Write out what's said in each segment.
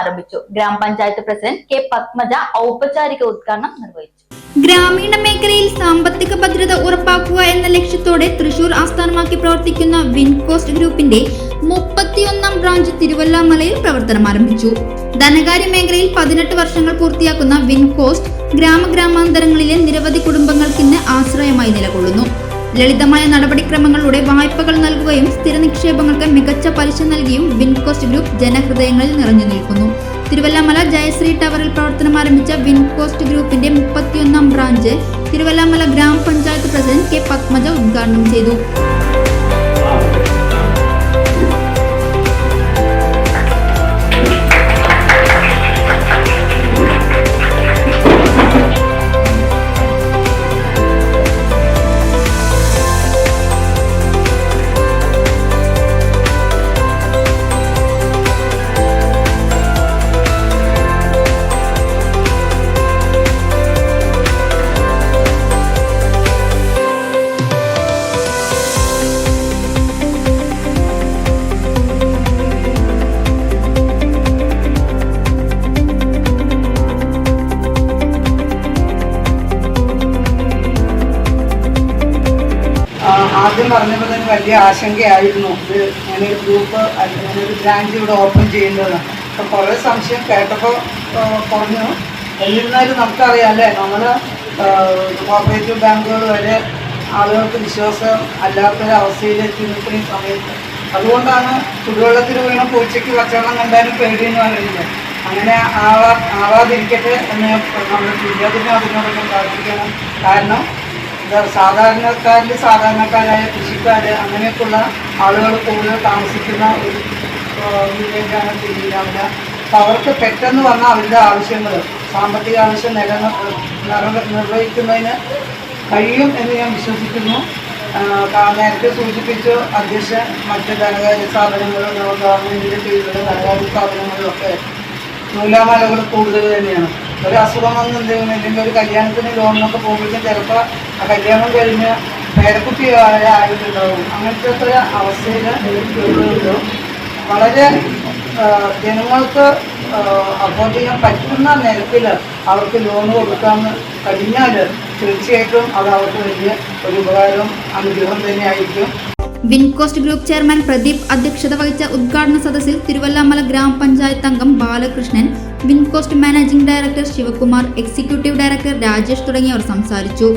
ആരംഭിച്ചു. ഗ്രാമപഞ്ചായത്ത് president K Padmaja ഔപചാരിക ഉദ്ഘാടനം നിർവഹിച്ചു. ഗ്രാമീണ മേഖലയിൽ സാമ്പത്തിക ഭദ്രത ഉറപ്പാക്കുക എന്ന ലക്ഷ്യത്തോടെ തൃശൂർ ആസ്ഥാനമാക്കി പ്രവർത്തിക്കുന്ന വിൻകോസ്റ്റ് ഗ്രൂപ്പിന്റെ മുപ്പത്തിയൊന്നാം ബ്രാഞ്ച് തിരുവല്ലാമലയിൽ പ്രവർത്തനം ആരംഭിച്ചു. ധനകാര്യ മേഖലയിൽ പതിനെട്ട് വർഷങ്ങൾ പൂർത്തിയാക്കുന്ന വിൻകോസ്റ്റ് ഗ്രാമഗ്രാമാന്തരങ്ങളിലെ നിരവധി കുടുംബങ്ങൾക്ക് ഇന്ന് ആശ്രയമായി നിലകൊള്ളുന്നു. ലളിതമായ നടപടിക്രമങ്ങളിലൂടെ വായ്പകൾ നൽകുകയും സ്ഥിര നിക്ഷേപങ്ങൾക്ക് മികച്ച പലിശ നൽകിയും വിൻകോസ്റ്റ് ഗ്രൂപ്പ് ജനഹൃദയങ്ങളിൽ നിറഞ്ഞു നിൽക്കുന്നു. തിരുവല്ലാമല ജയശ്രീ ടവറിൽ പ്രവർത്തനം ആരംഭിച്ച വിൻകോസ്റ്റ് ഗ്രൂപ്പിന്റെ മുപ്പത്തിയൊന്നാം ബ്രാഞ്ച് തിരുവല്ലാമല ഗ്രാമപഞ്ചായത്ത് പ്രസിഡന്റ് കെ പത്മജ ഉദ്ഘാടനം ചെയ്തു. പറഞ്ഞപ്പോൾ തന്നെ വലിയ ആശങ്കയായിരുന്നു. ഇത് ഞാനൊരു ഗ്രൂപ്പ് അല്ല ഞാനൊരു ബ്രാഞ്ച് ഇവിടെ ഓപ്പൺ ചെയ്യുന്നത്. അപ്പോൾ കുറേ സംശയം കേട്ടപ്പോൾ കുറഞ്ഞു എന്നിരുന്നാലും നമുക്കറിയാം അല്ലേ? നമ്മൾ കോപ്പറേറ്റീവ് ബാങ്കുകൾ വരെ ആളുകൾക്ക് വിശ്വാസം അല്ലാത്തൊരവസ്ഥയിലെത്തി നിൽക്കുന്ന സമയത്ത്. അതുകൊണ്ടാണ് ചുടുവെള്ളത്തിൽ വീണ പൂച്ചയ്ക്ക് പച്ചവെള്ളം കണ്ടാലും പേടിയെന്ന് പറയുന്നത്. അങ്ങനെ ആവാ ആവാതിരിക്കട്ടെ എന്ന് നമ്മൾ തുല്യതിനും അതിനോടൊപ്പം പ്രാർത്ഥിക്കണം. കാരണം സാധാരണക്കാരിൽ സാധാരണക്കാരായ കൃഷിക്കാർ അങ്ങനെയൊക്കെയുള്ള ആളുകൾ കൂടുതൽ താമസിക്കുന്ന ഒരു വില്ലേജാണ് തിരുവിതാമല അപ്പം അവർക്ക് പെട്ടെന്ന് വന്ന അവരുടെ ആവശ്യങ്ങൾ സാമ്പത്തിക ആവശ്യം നില നിർവഹിക്കുന്നതിന് കഴിയും എന്ന് ഞാൻ വിശ്വസിക്കുന്നു. നേരത്തെ സൂചിപ്പിച്ചു അധ്യക്ഷൻ മറ്റ് ധനകാര്യ സ്ഥാപനങ്ങളും ഗവൺമെന്റിന്റെ കീഴിലുള്ള ധനകാര്യ സ്ഥാപനങ്ങളിലൊക്കെ നൂലാമാലകൾ കൂടുതൽ തന്നെയാണ്. ഒരു അസുഖം വന്ന് എന്തെങ്കിലും ഒരു കല്യാണത്തിന് ലോണിനൊക്കെ പോകുമ്പോഴേക്കും ചിലപ്പോൾ ആ കല്യാണം കഴിഞ്ഞ് പേരക്കുട്ടി ആയ ആയിട്ടുണ്ടാവും അങ്ങനത്തെ ഒരു അവസ്ഥയിൽ വളരെ ജനങ്ങൾക്ക് അഫോർഡ് ചെയ്യാൻ പറ്റുന്ന നിരക്കിൽ അവർക്ക് ലോൺ കൊടുക്കാൻ കഴിഞ്ഞാൽ തീർച്ചയായിട്ടും അത് അവർക്ക് വലിയ ഒരു ഉപകാരം അനുഗ്രഹം തന്നെയായിരിക്കും. വിൻകോസ്റ്റ് ഗ്രൂപ്പ് ചെയർമാൻ പ്രദീപ് അധ്യക്ഷത വഹിച്ച ഉദ്ഘാടന സദസ്സിൽ തിരുവല്ലാമല ഗ്രാമപഞ്ചായത്ത് അംഗം Balakrishnan Wincost managing director Sivakumar executive director Rajesh തുടങ്ങിയവർ സംസാരിച്ചു.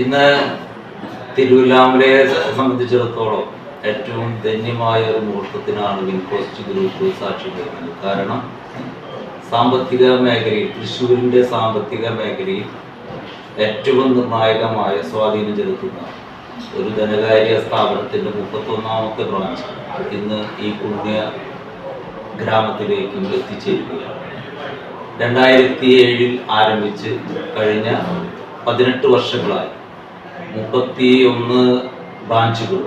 ഇന്ന് തിരുവല്ലാമലയെ സംബന്ധിച്ചിടത്തോളം ഏറ്റവും ധന്യമായ ഒരു മുഹൂർത്തത്തിനാണ് വിൻകോസ്റ്റ് ഗ്രൂപ്പ് സാക്ഷി വരുന്നത് കാരണം സാമ്പത്തിക മേഖലയിൽ തൃശ്ശൂരിന്റെ സാമ്പത്തിക മേഖലയിൽ ഏറ്റവും നിർണായകമായ സ്വാധീനം ചെലുത്തുന്ന ഒരു ധനകാര്യ സ്ഥാപനത്തിന്റെ മുപ്പത്തൊന്നാമത്തെ ബ്രാഞ്ച് ഇന്ന് ഈ പുണ്യ ഗ്രാമത്തിലേക്കും എത്തിച്ചേരുകയാണ്. രണ്ടായിരത്തി ഏഴിൽ ആരംഭിച്ച് കഴിഞ്ഞ പതിനെട്ട് വർഷങ്ങളായി. മുപ്പത്തി ഒന്ന് ബ്രാഞ്ചുകൾ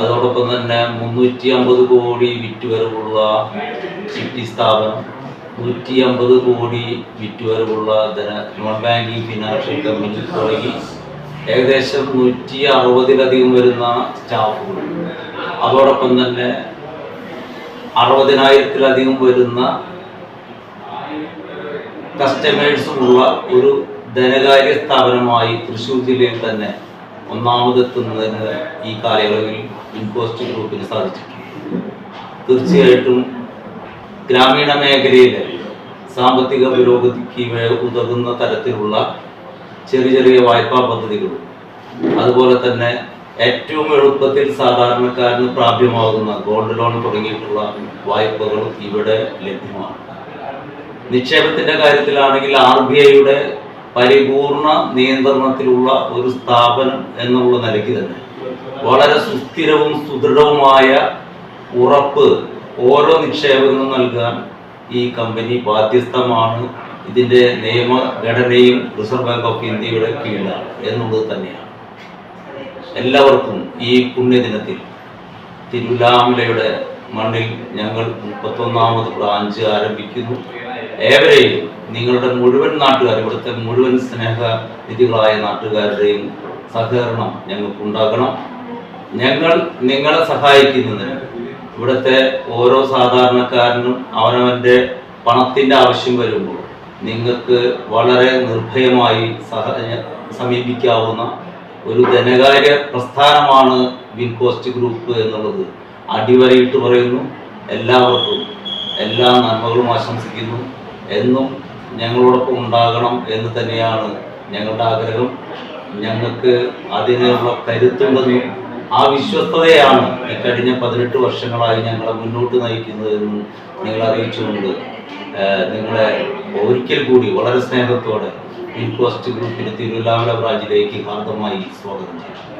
അതോടൊപ്പം തന്നെ മുന്നൂറ്റി അമ്പത് കോടി വിറ്റുവരവുള്ള ചിട്ടി സ്ഥാപനം നൂറ്റി അമ്പത് കോടി വിറ്റുവരവുള്ള ധന നോൺ ബാങ്കിങ് ഫിനാൻഷ്യൽ കമ്പനി തുടങ്ങി ഏകദേശം നൂറ്റി അറുപതിലധികം വരുന്ന സ്റ്റാഫുകൾ. അതോടൊപ്പം തന്നെ അറുപതിനായിരത്തിലധികം വരുന്ന കസ്റ്റമേഴ്സുമുള്ള ഒരു ധനകാര്യ സ്ഥാപനമായി തൃശ്ശൂർ ജില്ലയിൽ തന്നെ ഒന്നാമതെത്തുന്നതിന് ഈ കാലയളവിൽ ഇൻകോസ്റ്റ് ഗ്രൂപ്പിന് സാധിച്ചിട്ടുണ്ട്. തീർച്ചയായിട്ടും ഗ്രാമീണ മേഖലയിലെ സാമ്പത്തിക പുരോഗതിക്ക് ഉതകുന്ന തരത്തിലുള്ള ചെറിയ ചെറിയ വായ്പാ പദ്ധതികളും അതുപോലെ തന്നെ ഏറ്റവും എളുപ്പത്തിൽ സാധാരണക്കാരന് പ്രാപ്യമാകുന്ന ഗോൾഡ് ലോൺ തുടങ്ങിയിട്ടുള്ള വായ്പകളും ഇവിടെ ലഭ്യമാണ്. നിക്ഷേപത്തിന്റെ കാര്യത്തിലാണെങ്കിൽ ആർ ബി ഐയുടെ പരിപൂർണ നിയന്ത്രണത്തിലുള്ള ഒരു സ്ഥാപനം എന്നുള്ള നിലയ്ക്ക് തന്നെ. വളരെ സുസ്ഥിരവും സുദൃഢവുമായ ഉറപ്പ് ഓരോ നിക്ഷേപങ്ങളും നൽകാൻ ഈ കമ്പനി ബാധ്യസ്ഥമാണ്. ഇതിന്റെ നിയമഘടനയും റിസർവ് ബാങ്ക് ഓഫ് ഇന്ത്യയുടെ കീഴിലാണ് എന്നുള്ളത് തന്നെയാണ്. എല്ലാവർക്കും ഈ പുണ്യദിനത്തിൽ തിരുവിലാമലയുടെ മണ്ണിൽ ഞങ്ങൾ മുപ്പത്തൊന്നാമത് ബ്രാഞ്ച് ആരംഭിക്കുന്നു. ഏവരെയും നിങ്ങളുടെ മുഴുവൻ നാട്ടുകാർ ഇവിടുത്തെ മുഴുവൻ സ്നേഹനിധികളായ നാട്ടുകാരുടെയും സഹകരണം ഞങ്ങൾക്ക് ഉണ്ടാകണം ഞങ്ങൾ നിങ്ങളെ സഹായിക്കുന്നതിന് ഇവിടുത്തെ ഓരോ സാധാരണക്കാരനും അവനവന്റെ പണത്തിന്റെ ആവശ്യം വരുമ്പോൾ നിങ്ങൾക്ക് വളരെ നിർഭയമായി സഹ സമീപിക്കാവുന്ന ഒരു ധനകാര്യ പ്രസ്ഥാനമാണ് വിൻകോസ്റ്റ് ഗ്രൂപ്പ് എന്നുള്ളത് അടിവരയിട്ട് പറയുന്നു. എല്ലാവർക്കും എല്ലാ നന്മകളും ആശംസിക്കുന്നു. എന്നും ഞങ്ങളോടൊപ്പം ഉണ്ടാകണം എന്ന് തന്നെയാണ് ഞങ്ങളുടെ ആഗ്രഹം. ഞങ്ങൾക്ക് അതിനുള്ള കരുത്തുണ്ടെന്നും ആ വിശ്വസ്തതയാണ് ഈ കഴിഞ്ഞ പതിനെട്ട് വർഷങ്ങളായി ഞങ്ങളെ മുന്നോട്ട് നയിക്കുന്നതെന്നും നിങ്ങൾ അറിയിച്ചുകൊണ്ട് നിങ്ങളെ ഒരിക്കൽ കൂടി വളരെ സ്നേഹത്തോടെ ഇൻകോസ്റ്റ് ഗ്രൂപ്പിന്റെ തിരുവല്ലാമല ബ്രാഞ്ചിലേക്ക് ഹാർദമായി സ്വാഗതം ചെയ്യുന്നു.